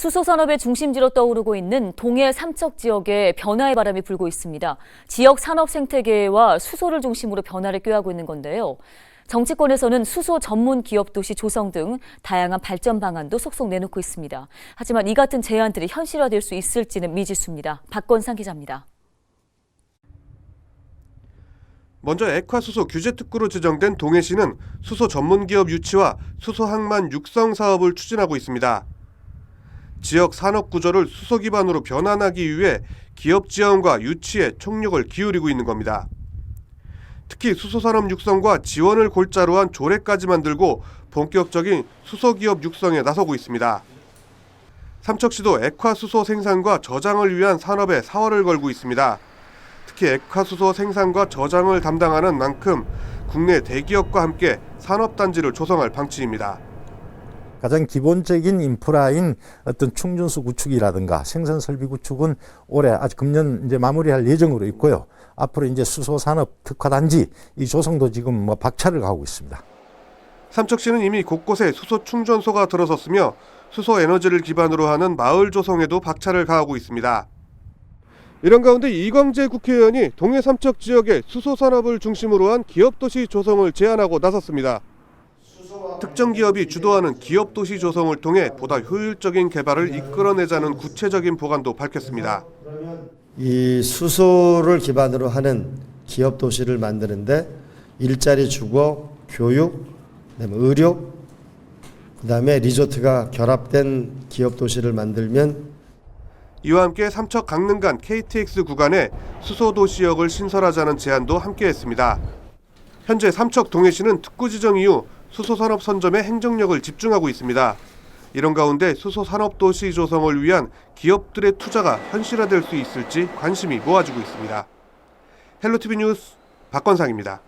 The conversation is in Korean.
수소 산업의 중심지로 떠오르고 있는 동해 삼척 지역에 변화의 바람이 불고 있습니다. 지역 산업 생태계와 수소를 중심으로 변화를 꾀하고 있는 건데요. 정치권에서는 수소 전문 기업 도시 조성 등 다양한 발전 방안도 속속 내놓고 있습니다. 하지만 이 같은 제안들이 현실화될 수 있을지는 미지수입니다. 박건상 기자입니다. 먼저 액화수소 규제 특구로 지정된 동해시는 수소 전문 기업 유치와 수소 항만 육성 사업을 추진하고 있습니다. 지역 산업 구조를 수소 기반으로 변환하기 위해 기업 지원과 유치에 총력을 기울이고 있는 겁니다. 특히 수소 산업 육성과 지원을 골자로 한 조례까지 만들고 본격적인 수소 기업 육성에 나서고 있습니다. 삼척시도 액화수소 생산과 저장을 위한 산업에 사활을 걸고 있습니다. 특히 액화수소 생산과 저장을 담당하는 만큼 국내 대기업과 함께 산업단지를 조성할 방침입니다. 가장 기본적인 인프라인 어떤 충전소 구축이라든가 생산 설비 구축은 올해 아직 금년 이제 마무리할 예정으로 있고요. 앞으로 이제 수소 산업 특화 단지 이 조성도 지금 뭐 박차를 가고 있습니다. 삼척시는 이미 곳곳에 수소 충전소가 들어섰으며 수소 에너지를 기반으로 하는 마을 조성에도 박차를 가하고 있습니다. 이런 가운데 이광재 국회의원이 동해 삼척 지역의 수소 산업을 중심으로 한 기업 도시 조성을 제안하고 나섰습니다. 특정 기업이 주도하는 기업 도시 조성을 통해 보다 효율적인 개발을 이끌어내자는 구체적인 보관도 밝혔습니다. 이 수소를 기반으로 하는 기업 도시를 만드는데 일자리 주거, 교육, 그다음에 의료, 그다음에 리조트가 결합된 기업 도시를 만들면 이와 함께 삼척 강릉 간 KTX 구간에 수소 도시역을 신설하자는 제안도 함께 했습니다. 현재 삼척 동해시는 특구 지정 이후 수소 산업 선점에 행정력을 집중하고 있습니다. 이런 가운데 수소 산업 도시 조성을 위한 기업들의 투자가 현실화될 수 있을지 관심이 모아지고 있습니다. 헬로티비 뉴스 박건상입니다.